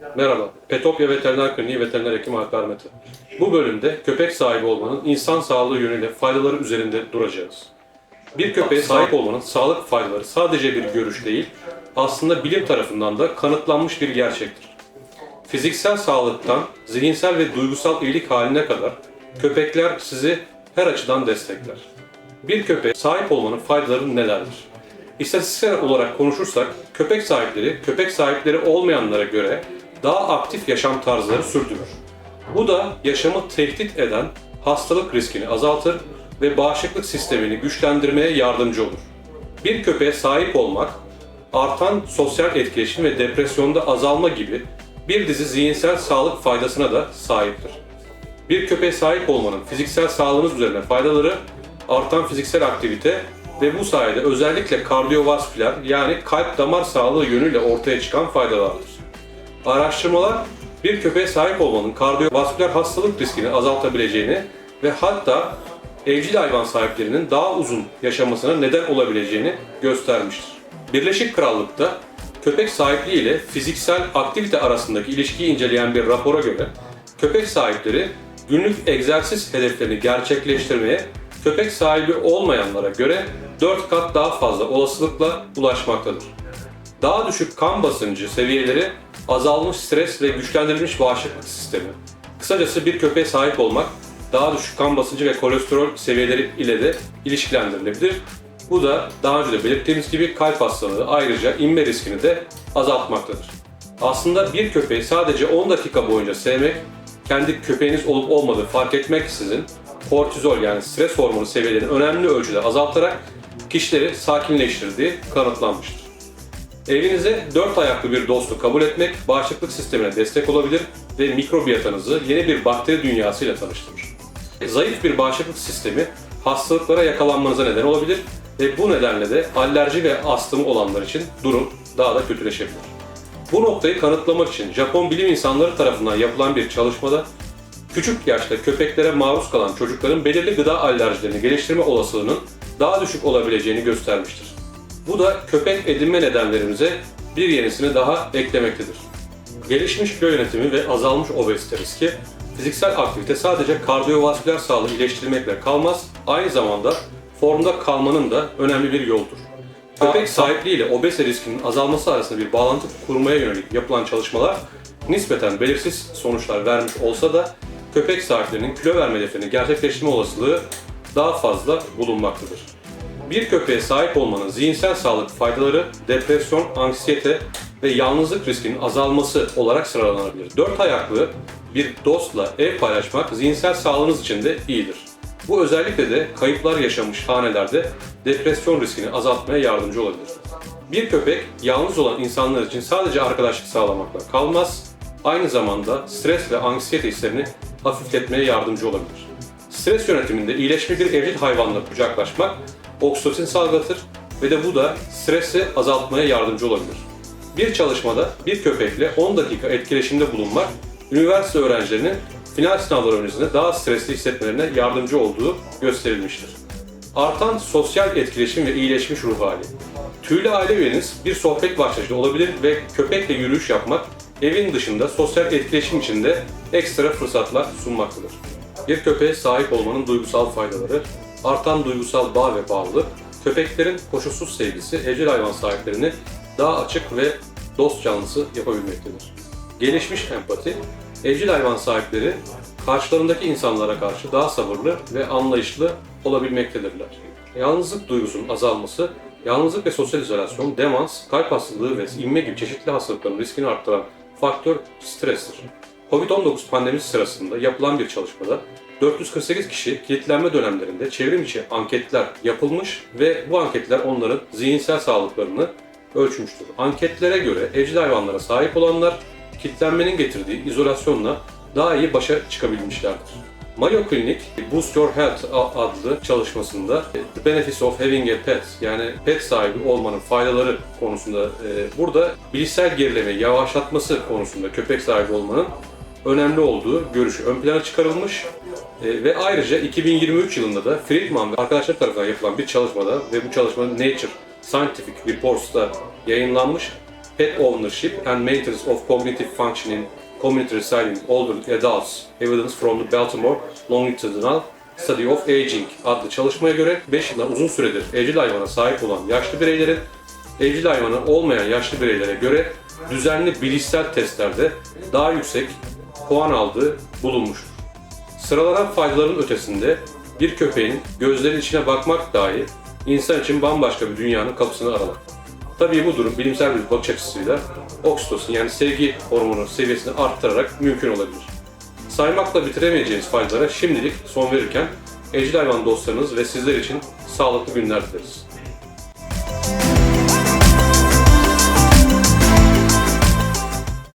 Merhaba, Petopya Veteriner Kliniği Veteriner Hekim Alper Mete. Bu bölümde köpek sahibi olmanın insan sağlığı yönüyle faydaları üzerinde duracağız. Bir köpeğe sahip olmanın sağlık faydaları sadece bir görüş değil, aslında bilim tarafından da kanıtlanmış bir gerçektir. Fiziksel sağlıktan zihinsel ve duygusal iyilik haline kadar köpekler sizi her açıdan destekler. Bir köpeğe sahip olmanın faydaları nelerdir? İstatistiksel olarak konuşursak köpek sahipleri köpek sahipleri olmayanlara göre daha aktif yaşam tarzları sürdürür. Bu da yaşamı tehdit eden hastalık riskini azaltır ve bağışıklık sistemini güçlendirmeye yardımcı olur. Bir köpeğe sahip olmak artan sosyal etkileşim ve depresyonda azalma gibi bir dizi zihinsel sağlık faydasına da sahiptir. Bir köpeğe sahip olmanın fiziksel sağlığınız üzerine faydaları artan fiziksel aktivite ve bu sayede özellikle kardiyovasküler yani kalp damar sağlığı yönüyle ortaya çıkan faydalardır. Araştırmalar bir köpeğe sahip olmanın kardiyovasküler hastalık riskini azaltabileceğini ve hatta evcil hayvan sahiplerinin daha uzun yaşamasına neden olabileceğini göstermiştir. Birleşik Krallık'ta köpek sahipliği ile fiziksel aktivite arasındaki ilişkiyi inceleyen bir rapora göre köpek sahipleri günlük egzersiz hedeflerini gerçekleştirmeye köpek sahibi olmayanlara göre 4 kat daha fazla olasılıkla ulaşmaktadır. Daha düşük kan basıncı seviyeleri, azalmış stres ve güçlendirilmiş bağışıklık sistemi. Kısacası bir köpeğe sahip olmak daha düşük kan basıncı ve kolesterol seviyeleri ile de ilişkilendirilebilir. Bu da daha önce de belirttiğimiz gibi kalp hastalığı ayrıca inme riskini de azaltmaktadır. Aslında bir köpeği sadece 10 dakika boyunca sevmek, kendi köpeğiniz olup olmadığı fark etmeksizin kortizol yani stres hormonu seviyelerini önemli ölçüde azaltarak kişileri sakinleştirdiği kanıtlanmıştır. Evinize dört ayaklı bir dostu kabul etmek bağışıklık sistemine destek olabilir ve mikrobiyotanızı yeni bir bakteri dünyasıyla tanıştırır. Zayıf bir bağışıklık sistemi hastalıklara yakalanmanıza neden olabilir ve bu nedenle de alerji ve astımı olanlar için durum daha da kötüleşebilir. Bu noktayı kanıtlamak için Japon bilim insanları tarafından yapılan bir çalışmada küçük yaşta köpeklere maruz kalan çocukların belirli gıda alerjilerini geliştirme olasılığının daha düşük olabileceğini göstermiştir. Bu da köpek edinme nedenlerimize bir yenisini daha eklemektedir. Gelişmiş kilo yönetimi ve azalmış obezite riski, fiziksel aktivite sadece kardiyovasküler sağlığı iyileştirmekle kalmaz, aynı zamanda formda kalmanın da önemli bir yoldur. Köpek sahipliği ile obezite riskinin azalması arasında bir bağlantı kurmaya yönelik yapılan çalışmalar nispeten belirsiz sonuçlar vermiş olsa da köpek sahiplerinin kilo verme hedeflerini gerçekleştirme olasılığı daha fazla bulunmaktadır. Bir köpeğe sahip olmanın zihinsel sağlık faydaları depresyon, anksiyete ve yalnızlık riskinin azalması olarak sıralanabilir. Dört ayaklı bir dostla ev paylaşmak zihinsel sağlığınız için de iyidir. Bu özellikle de kayıplar yaşamış hanelerde depresyon riskini azaltmaya yardımcı olabilir. Bir köpek yalnız olan insanlar için sadece arkadaşlık sağlamakla kalmaz, aynı zamanda stres ve anksiyete hislerini hafifletmeye yardımcı olabilir. Stres yönetiminde iyileşme bir evcil hayvanla kucaklaşmak oksitosin salgılatır ve de bu da stresi azaltmaya yardımcı olabilir. Bir çalışmada bir köpekle 10 dakika etkileşimde bulunmak, üniversite öğrencilerinin final sınavları öncesinde daha stresli hissetmelerine yardımcı olduğu gösterilmiştir. Artan sosyal etkileşim ve iyileşmiş ruh hali. Tüylü aile üyeniz bir sohbet başlayıcı olabilir ve köpekle yürüyüş yapmak evin dışında sosyal etkileşim için de ekstra fırsatlar sunmaktadır. Bir köpeğe sahip olmanın duygusal faydaları, artan duygusal bağ ve bağlılık, köpeklerin koşulsuz sevgisi evcil hayvan sahiplerini daha açık ve dost canlısı yapabilmektedir. Gelişmiş empati, evcil hayvan sahipleri karşılarındaki insanlara karşı daha sabırlı ve anlayışlı olabilmektedirler. Yalnızlık duygusunun azalması, yalnızlık ve sosyal izolasyon, demans, kalp hastalığı ve inme gibi çeşitli hastalıkların riskini arttıran faktör strestir. Covid-19 pandemisi sırasında yapılan bir çalışmada 448 kişi kilitlenme dönemlerinde çevrim içi anketler yapılmış ve bu anketler onların zihinsel sağlıklarını ölçmüştür. Anketlere göre evcil hayvanlara sahip olanlar kilitlenmenin getirdiği izolasyonla daha iyi başa çıkabilmişlerdir. Mayo Clinic Boost Your Health adlı çalışmasında The Benefits of Having a Pet yani pet sahibi olmanın faydaları konusunda e, burada bilişsel gerilemeyi yavaşlatması konusunda köpek sahibi olmanın önemli olduğu görüşü ön plana çıkarılmış. E, ve ayrıca 2023 yılında da Friedman ve arkadaşlar tarafından yapılan bir çalışmada ve bu çalışma Nature Scientific Reports'ta yayınlanmış. Pet Ownership and Maintenance of Cognitive Function in Community Residing Older Adults Evidence from the Baltimore Longitudinal Study of Aging adlı çalışmaya göre 5 yıldan uzun süredir evcil hayvana sahip olan yaşlı bireylerin evcil hayvanı olmayan yaşlı bireylere göre düzenli bilişsel testlerde daha yüksek puan aldığı bulunmuştur. Sıralanan faydaların ötesinde bir köpeğin gözlerinin içine bakmak dahi insan için bambaşka bir dünyanın kapısını aralar. Tabii bu durum bilimsel bir bakış açısıyla oksitosin yani sevgi hormonu seviyesini arttırarak mümkün olabilir. Saymakla bitiremeyeceğimiz faydalara şimdilik son verirken evcil hayvan dostlarınız ve sizler için sağlıklı günler dileriz.